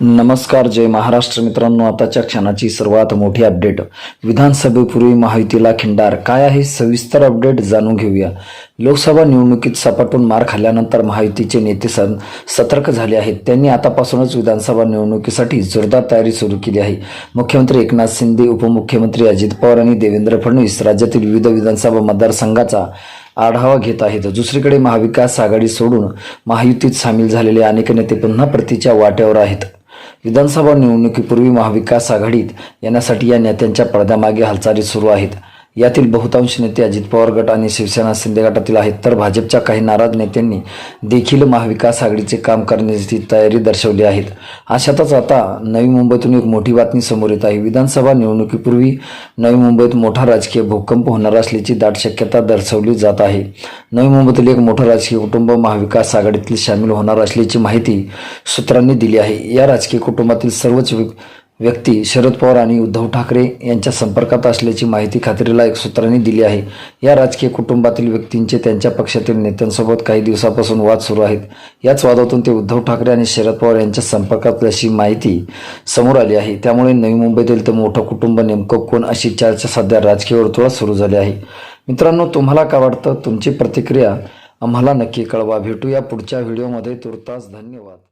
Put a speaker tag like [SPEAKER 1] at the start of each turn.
[SPEAKER 1] नमस्कार जय महाराष्ट्र मित्रांनो. आताच्या क्षणाची सर्वात मोठी अपडेट. विधानसभेपूर्वी महायुतीला खिंडार. काय आहे? सविस्तर अपडेट जाणून घेऊया. लोकसभा निवडणुकीत सपाटून मार खाल्ल्यानंतर महायुतीचे नेते सन सतर्क झाले आहेत. त्यांनी आतापासूनच विधानसभा निवडणुकीसाठी जोरदार तयारी सुरू केली आहे. मुख्यमंत्री एकनाथ शिंदे उपमुख्यमंत्री अजित पवार आणि देवेंद्र फडणवीस राज्यातील विविध विधानसभा मतदारसंघाचा आढावा घेत आहेत. दुसरीकडे महाविकास आघाडी सोडून महायुतीत सामील झालेले अनेक नेते पुन्हा प्रतीच्या वाट्यावर आहेत. विधानसभा निवडणुकीपूर्वी महाविकास आघाडीत येण्यासाठी या नेत्यांच्या पडद्यामागे हालचाली सुरू आहेत. यातील बहुतांश नेते अजित पवार गट आणि शिवसेना शिंदे गटातील आहेत. तर भाजपच्या काही नाराज नेत्यांनी देखील महाविकास आघाडीचे काम करण्याची तयारी दर्शवली आहेत अशातच आता नवी मुंबईतून एक मोठी बातमी समोर येत आहे. विधानसभा निवडणुकीपूर्वी नवी मुंबईत मोठा राजकीय भूकंप होणार असल्याची दाट शक्यता दर्शवली जात आहे. नवी मुंबईतील एक मोठं राजकीय कुटुंब महाविकास आघाडीतील सामील होणार असल्याची माहिती सूत्रांनी दिली आहे. या राजकीय कुटुंबातील सर्वच व्यक्ती शरद पवार आणि उद्धव ठाकरे यांच्या संपर्कात असल्याची माहिती खात्रीला एक सूत्रांनी दिली आहे. या राजकीय कुटुंबातील व्यक्तींचे त्यांच्या पक्षातील नेत्यांसोबत काही दिवसापासून वाद सुरू आहेत. याच वादातून ते उद्धव ठाकरे आणि शरद पवार यांच्या संपर्कात असल्याची माहिती समोर आली आहे. त्यामुळे नवी मुंबईतील ते मोठं कुटुंब नेमकं कोण अशी चर्चा सध्या राजकीय वर्तुळात सुरू झाली आहे. मित्रांनो तुम्हाला काय वाटतं? तुमची प्रतिक्रिया आम्हाला नक्की कळवा. भेटूया पुढच्या व्हिडिओमध्ये. तुर्तास धन्यवाद.